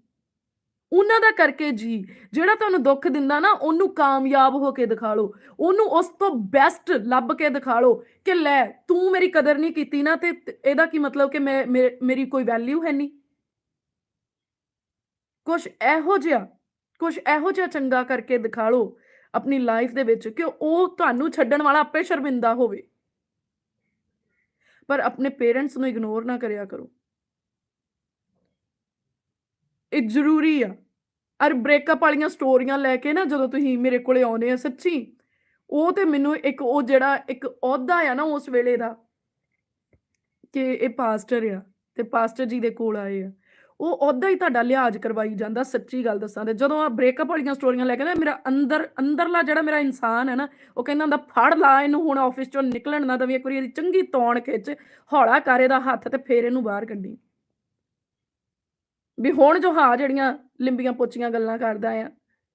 ਉਹਨਾਂ ਦਾ ਕਰਕੇ ਜੀ। ਜਿਹੜਾ ਤੁਹਾਨੂੰ ਦੁੱਖ ਦਿੰਦਾ ਨਾ, ਉਹਨੂੰ ਕਾਮਯਾਬ ਹੋ ਕੇ ਦਿਖਾ ਲਓ। ਉਹਨੂੰ ਉਸ ਤੋਂ ਬੈਸਟ ਲੱਭ ਕੇ ਦਿਖਾ ਲਓ ਕਿ ਲੈ, ਤੂੰ ਮੇਰੀ ਕਦਰ ਨਹੀਂ ਕੀਤੀ ਨਾ ਤੇ ਇਹਦਾ ਕੀ ਮਤਲਬ ਕਿ ਮੈਂ ਮੇ- ਮੇਰੀ ਕੋਈ ਵੈਲਿਊ ਹੈ ਨਹੀਂ? ਕੁਝ ਇਹੋ ਜਿਹਾ ਕੁਝ ਇਹੋ ਜਿਹਾ ਚੰਗਾ ਕਰਕੇ ਦਿਖਾ ਲਓ ਆਪਣੀ ਲਾਈਫ ਦੇ ਵਿੱਚ ਕਿ ਉਹ ਤੁਹਾਨੂੰ ਛੱਡਣ ਵਾਲਾ ਆਪੇ ਸ਼ਰਮਿੰਦਾ ਹੋਵੇ। ਪਰ ਆਪਣੇ ਪੇਰੈਂਟਸ ਨੂੰ ਇਗਨੋਰ ਨਾ ਕਰਿਆ ਕਰੋ। ਇਹ ਜ਼ਰੂਰੀ ਆ। ਅਰ ਬ੍ਰੇਕਅਪ ਵਾਲੀਆਂ ਸਟੋਰੀਆਂ ਲੈ ਕੇ ਨਾ ਜਦੋਂ ਤੁਸੀਂ ਮੇਰੇ ਕੋਲੇ ਆਉਨੇ ਆ ਸੱਚੀ, ਉਹ ਤੇ ਮੈਨੂੰ ਇੱਕ ਉਹ ਜਿਹੜਾ ਇੱਕ ਅਹੁਦਾ ਆ ਨਾ ਉਸ ਵੇਲੇ ਦਾ ਕਿ ਇਹ ਪਾਸਟਰ ਆ ਤੇ ਪਾਸਟਰ ਜੀ ਦੇ ਕੋਲ ਆਏ ਆ। ਉਹ ਅਹੁਦਾ ਹੀ ਤੁਹਾਡਾ ਲਿਹਾਜ਼ ਕਰਵਾਈ ਜਾਂਦਾ ਸੱਚੀ ਗੱਲ ਦੱਸਾਂ ਤੇ ਜਦੋਂ ਆ ਬ੍ਰੇਕਅਪ ਵਾਲੀਆਂ ਸਟੋਰੀਆਂ ਲੈ ਕੇ ਨਾ ਮੇਰਾ ਅੰਦਰ, ਅੰਦਰਲਾ ਜਿਹੜਾ ਮੇਰਾ ਇਨਸਾਨ ਹੈ ਨਾ, ਉਹ ਕਹਿੰਦਾ ਹੁੰਦਾ, ਫੜ ਲਾ ਇਹਨੂੰ ਹੁਣ ਆਫਿਸ ਚੋਂ ਨਿਕਲਣ ਨਾ ਦਵੀ, ਇੱਕ ਵਾਰੀ ਇਹਦੀ ਚੰਗੀ ਤੌਣ ਖਿੱਚ, ਹੌਲਾ ਕਰ ਇਹਦਾ ਹੱਥ ਤੇ ਫੇਰ ਇਹਨੂੰ ਬਾਹਰ ਕੱਢੀ। ਵੀ ਹੁਣ ਜੋ ਹਾਂ ਜਿਹੜੀਆਂ ਲਿੰਬੀਆਂ ਪੋਚੀਆਂ ਗੱਲਾਂ ਕਰਦਾ ਆ,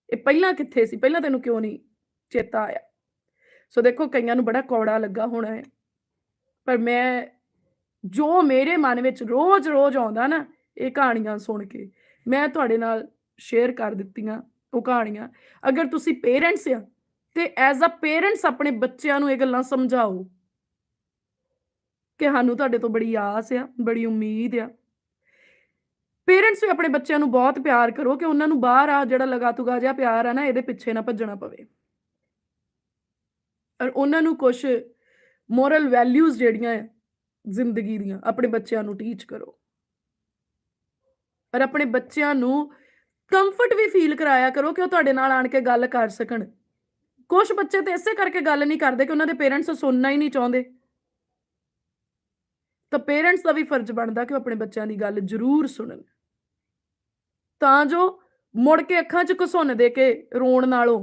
ਇਹ ਪਹਿਲਾਂ ਕਿੱਥੇ ਸੀ? ਪਹਿਲਾਂ ਤੈਨੂੰ ਕਿਉਂ ਨਹੀਂ ਚੇਤਾ ਆਇਆ? ਸੋ ਦੇਖੋ, ਕਈਆਂ ਨੂੰ ਬੜਾ ਕੌੜਾ ਲੱਗਾ ਹੋਣਾ ਹੈ। ਪਰ ਮੈਂ ਜੋ ਮੇਰੇ ਮਨ ਵਿੱਚ ਰੋਜ਼-ਰੋਜ਼ ਆਉਂਦਾ ਨਾ, ਇਹ ਕਹਾਣੀਆਂ ਸੁਣ ਕੇ ਮੈਂ ਤੁਹਾਡੇ ਨਾਲ ਸ਼ੇਅਰ ਕਰ ਦਿੱਤੀਆਂ ਉਹ ਕਹਾਣੀਆਂ। ਅਗਰ ਤੁਸੀਂ ਪੇਰੈਂਟਸ ਆ, ਤੇ ਐਜ਼ ਅ ਪੇਰੈਂਟਸ ਆਪਣੇ ਬੱਚਿਆਂ ਨੂੰ ਇਹ ਗੱਲਾਂ ਸਮਝਾਓ ਕਿ ਸਾਨੂੰ ਤੁਹਾਡੇ ਤੋਂ ਬੜੀ ਆਸ ਆ, ਬੜੀ ਉਮੀਦ ਆ ਪੇਰੈਂਟਸ ਵੀ ਆਪਣੇ ਬੱਚਿਆਂ ਨੂੰ ਬਹੁਤ ਪਿਆਰ ਕਰੋ ਕਿ ਉਹਨਾਂ ਨੂੰ ਬਾਹਰ ਆ ਜਿਹੜਾ ਲਗਾਤੁਗਾ ਜਿਹਾ ਪਿਆਰ ਆ ਨਾ, ਇਹਦੇ ਪਿੱਛੇ ਨਾ ਭੱਜਣਾ ਪਵੇ। ਔਰ ਉਹਨਾਂ ਨੂੰ ਕੁਝ ਮੋਰਲ ਵੈਲਿਊਜ਼ ਜਿਹੜੀਆਂ ਆ ਜ਼ਿੰਦਗੀ ਦੀਆਂ, ਆਪਣੇ ਬੱਚਿਆਂ ਨੂੰ ਟੀਚ ਕਰੋ। ਔਰ ਆਪਣੇ ਬੱਚਿਆਂ ਨੂੰ ਕੰਫਰਟ ਵੀ ਫੀਲ ਕਰਾਇਆ ਕਰੋ ਕਿ ਉਹ ਤੁਹਾਡੇ ਨਾਲ ਆਣ ਕੇ ਗੱਲ ਕਰ ਸਕਣ। ਕੁਝ ਬੱਚੇ ਤੇ ਇਸੇ ਕਰਕੇ ਗੱਲ ਨਹੀਂ ਕਰਦੇ ਕਿ ਉਹਨਾਂ ਦੇ ਪੇਰੈਂਟਸ ਸੁਣਨਾ ਹੀ ਨਹੀਂ ਚਾਹੁੰਦੇ। ਤਾਂ ਪੇਰੈਂਟਸ ਦਾ ਵੀ ਫਰਜ਼ ਬਣਦਾ ਕਿ ਉਹ ਆਪਣੇ ਬੱਚਿਆਂ ਦੀ ਗੱਲ ਜ਼ਰੂਰ ਸੁਣਨ। ਤਾਂ ਜੋ ਮੁੜ ਕੇ ਅੱਖਾਂ 'ਚ ਘਸੁੰਨ ਦੇ ਕੇ ਰੋਣ ਨਾਲੋਂ।